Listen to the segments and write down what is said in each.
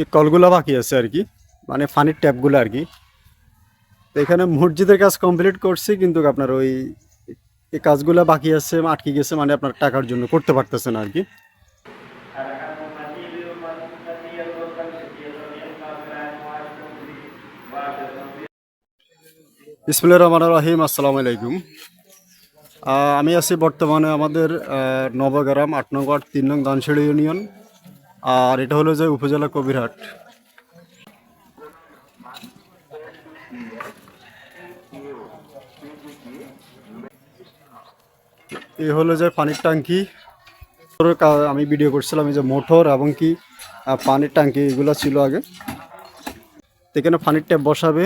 এই কলগুলো বাকি আছে আর কি। মানে ফানির ট্যাপগুলো আর কি। তো এখানে মসজিদের কাজ কমপ্লিট করছি, কিন্তু আপনার ওই এই কাজগুলো বাকি আছে, আটকে গেছে মানে আপনার টাকার জন্য করতে পারতেছে না আর কি। ইসমুল্লাহ রহমান রাহিম, আসসালামু আলাইকুম। আমি আছি বর্তমানে আমাদের নবগ্রাম আট নং ওয়ার্ড, তিন নং দানশিড়ি ইউনিয়ন। আর এটা হলো যে উপজেলা কবিরহাট। এই হলো যে পানির ট্যাঙ্কি। আমি ভিডিও করছিলাম, এই যে মোটর এবং কি পানির ট্যাঙ্কি, এগুলো ছিল আগে। এখানে পানির ট্যাপ বসাবে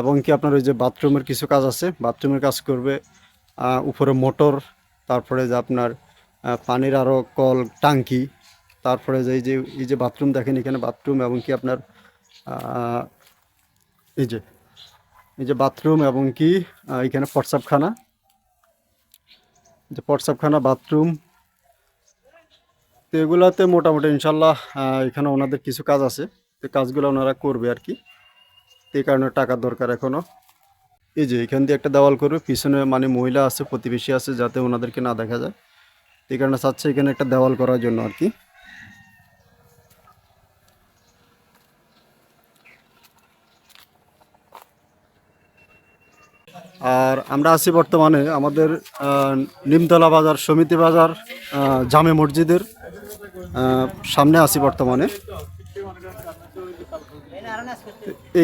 এবং কি আপনার ওই যে বাথরুমের কিছু কাজ আছে বাথরুমের কাজ করবে উপরে মোটর, তারপরে যে আপনার পানির আরও কল, টাঙ্কি, তারপরে যে যে, এই যে বাথরুম দেখেন এখানে বাথরুম এবং কি আপনার এই যে এই যে বাথরুম এবং কি এখানে প্রস্রাবখানা যে পটসাপখানা বাথরুম। তো এগুলাতে মোটামুটি ইনশাল্লাহ এখানে ওনাদের কিছু কাজ আছে। তো কাজগুলো ওনারা করবে আর কি। তো এই কারণে টাকার দরকার এখনও এই যে এখান দিয়ে একটা দেওয়াল করবে, পিছনে মানে মহিলা আছে, প্রতিবেশী আছে, যাতে ওনাদেরকে না দেখা যায়। এই কারণে চাচ্ছে এখানে একটা দেওয়াল করার জন্য আর কি। আর আমরা আছি বর্তমানে আমাদের নিমতলা বাজার, সমিতি বাজার জামে মসজিদের সামনে আছি বর্তমানে।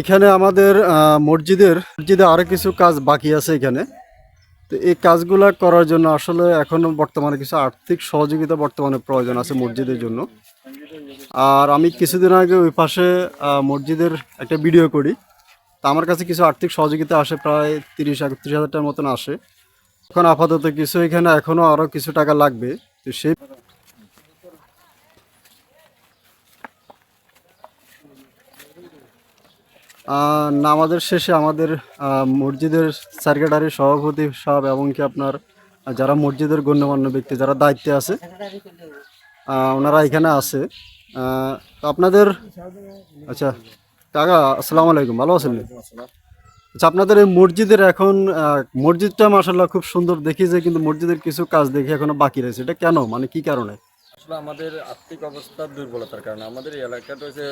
এখানে আমাদের মসজিদের, মসজিদে আরও কিছু কাজ বাকি আছে এখানে। তো এই কাজগুলো করার জন্য আসলে এখনও বর্তমানে কিছু আর্থিক সহযোগিতা বর্তমানে প্রয়োজন আছে মসজিদের জন্য। আর আমি কিছুদিন আগে ওই পাশে মসজিদের একটা ভিডিও করি। তা আমার কাছে কিছু আর্থিক সহযোগিতা আসে, প্রায় তিরিশ একত্রিশ হাজার টাকার মতন আসে। এখন আপাতত কিছু এখানে এখনও আরও কিছু টাকা লাগবে। তো সেই নামাজের শেষে আমাদের মসজিদের সেক্রেটারি, সভাপতি সাহেব এবং কি আপনার, যারা মসজিদের গণ্যমান্য ব্যক্তি, যারা দায়িত্বে আছে ওনারা এখানে আছে। আপনাদের আচ্ছা কাকা, আসসালামু আলাইকুম, ভালো আছেন? আচ্ছা আপনাদের এই মসজিদের এখন মসজিদটা মাসাল্লাহ খুব সুন্দর দেখি যে কিন্তু মসজিদের কিছু কাজ দেখি এখনও বাকি রয়েছে। এটা কেন? মানে কি কারণে? আসলে আমাদের আর্থিক অবস্থার দুর্বলতার কারণে আমাদের এই এলাকাটা হচ্ছে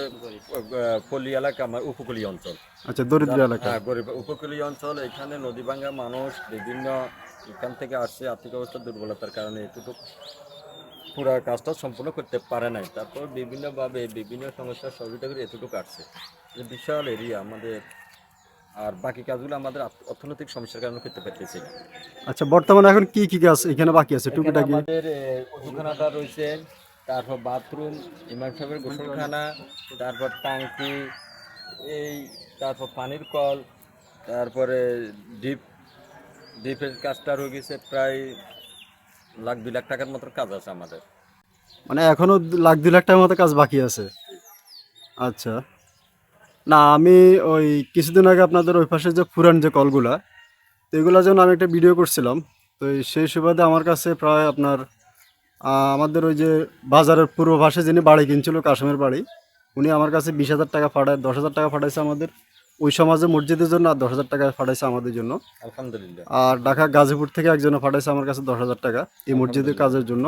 পল্লী এলাকা আমার উপকূলীয় অঞ্চল। আচ্ছা দরিদ্র এলাকা। হ্যাঁ গরিব উপকূলীয় অঞ্চল এখানে নদী ভাঙ্গা মানুষ বিভিন্ন এখান থেকে আসছে আর্থিক অবস্থার দুর্বলতার কারণে এটুকু পুরো কাজটা সম্পূর্ণ করতে পারে নাই। তারপর বিভিন্নভাবে বিভিন্ন সমস্যার সহযোগিতা করে এতটুকু আসছে। যে বিশাল এরিয়া আমাদের আর বাকি কাজগুলো আমাদের অর্থনৈতিক সমস্যার কারণে করতে পারতেছি না। আচ্ছা বর্তমানে এখন কি কি কাজ এখানে বাকি আছে? টুকিটাকি? আমাদের ওষুধখানাটা রয়েছে তারপর বাথরুম ইমাম সাহেবের গোসলখানা তারপর টাঙ্কি এই তারপর পানির কল তারপরে ডিপ ডিপের কাজটা রয়ে গেছে প্রায় লাখ দুই লাখ টাকার মতো কাজ আছে আমাদের। মানে এখনও লাখ দুই লাখ টাকার মতো কাজ বাকি আছে। আচ্ছা। না আমি ওই কিছুদিন আগে আপনাদের ওই পাশে যে পুরান যে কলগুলা তো এগুলো যেমন আমি একটা ভিডিও করছিলাম। তো সেই সুবাদে আমার কাছে প্রায় আপনার আমাদের ওই যে বাজারের পূর্ব পাশে যিনি বাড়ি কিনছিল কাশ্মীর বাড়ি উনি আমার কাছে বিশ হাজার টাকা ফাটায় দশ হাজার টাকা ফাটাইছে আমাদের। ওই সমাজে মসজিদের জন্য আর দশ হাজার টাকা ফাটাইছে আমাদের জন্য। আলহামদুলিল্লাহ। আর ঢাকা গাজীপুর থেকে একজনে পাঠাইছে আমার কাছে দশ হাজার টাকা এই মসজিদের কাজের জন্য।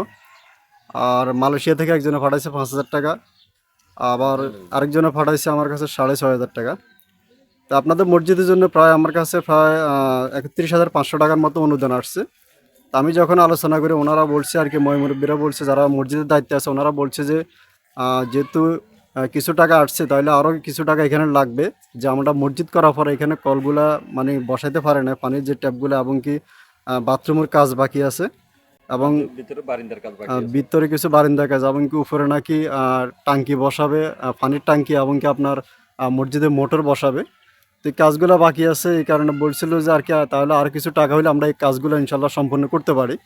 আর মালয়েশিয়া থেকে একজনে পাঠাইছে পাঁচ হাজার টাকা। আবার আরেকজনে পাঠাইছে আমার কাছে সাড়ে ছয় হাজার টাকা। তো আপনাদের মসজিদের জন্য প্রায় আমার কাছে প্রায় একত্রিশ হাজার পাঁচশো টাকার মতো অনুদান আসছে। তা আমি যখন আলোচনা করি, ওনারা বলছে আর কি ময়মুরব্বীরা বলছে, যারা মসজিদের দায়িত্বে আছে, ওনারা বলছে যে যেহেতু কিছু টাকা আসছে, তাহলে আরও কিছু টাকা এখানে লাগবে। যে আমরা মসজিদ করার পরে এখানে কলগুলা মানে বসাইতে পারে না, পানির যে ট্যাপগুলো এবং কি বাথরুমের কাজ বাকি আছে। এবং ভিতরে বারিন্দার কিছু বারিন্দা কাজ এবং কি উপরে নাকি টাঙ্কি বসাবে পানির টাঙ্কি এবং কি আপনার মসজিদে মোটর বসাবে। তো এই কাজগুলো বাকি আছে এই কারণে বলছিল যে আর কি তাহলে আর কিছু টাকা হলে আমরা এই কাজগুলো ইনশাল্লাহ সম্পন্ন করতে পারি।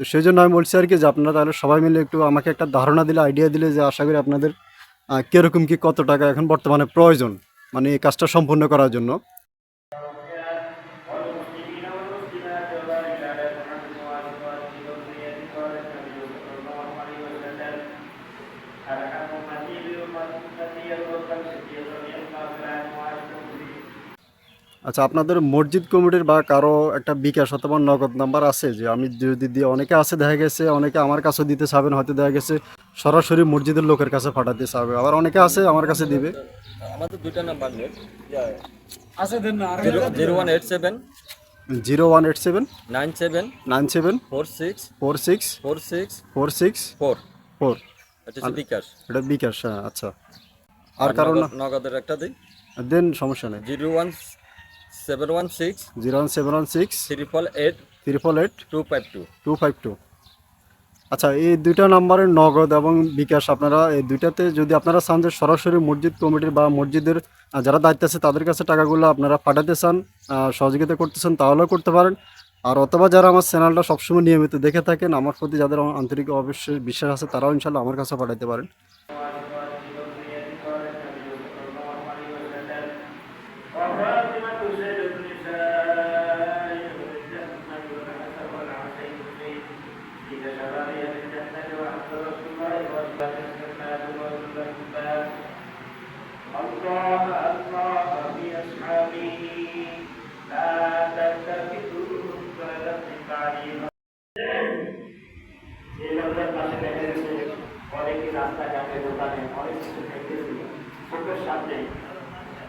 তো সেই জন্য আমি বলছি আর কি যে আপনারা তাহলে সবাই মিলে একটু আমাকে একটা ধারণা দিলে আইডিয়া দিলে যে আশা করি আপনাদের কীরকম কি কত টাকা এখন বর্তমানে প্রয়োজন মানে এই কাজটা সম্পূর্ণ করার জন্য। আচ্ছা আপনাদের মসজিদ কমিটির বা কারও একটা বিকাশ অথবা নগদ নাম্বার আছে যে আমি যদি দিয়ে অনেকে আছে দেখা গেছে অনেকে আমার কাছে দিতে চাবেন হয়তো দেখা গেছে সরাসরি মসজিদের লোকের কাছে পাঠাতে চাবে। আবার অনেকে আছে আমার কাছে দিবে। আমাদের দুইটা নাম্বার আছে দেন না zero zero one eight seven zero one eight seven nine seven nine seven four six four six four six four six four. Four. এটা বিকাশ। এটা বিকাশ হ্যাঁ আচ্ছা। আর কারণ নগদ- নগদের একটা দিই। দেন সমস্যা নেই। Zero one seven one six zero one seven one six triple eight triple eight two five two two five two আচ্ছা এই দুইটা নাম্বারের নগদ এবং বিকাশ আপনারা এই দুইটাতে যদি আপনারা চান যে সরাসরি মসজিদ কমিটির বা মসজিদের যারা দায়িত্ব আছে তাদের কাছে টাকাগুলো আপনারা পাঠাতে চান সহযোগিতা করতে চান তাহলেও করতে পারেন। আর অথবা যারা আমার চ্যানেলটা সবসময় নিয়মিত দেখে থাকেন আমার প্রতি যাদের আন্তরিক অবশ্যই বিশ্বাস আছে তারাও ইনশাল্লাহ আমার কাছে পাঠাতে পারেন। রাস্তাঘাটে দোকানে অনেক কিছু খাইতেছে চোখের সামনে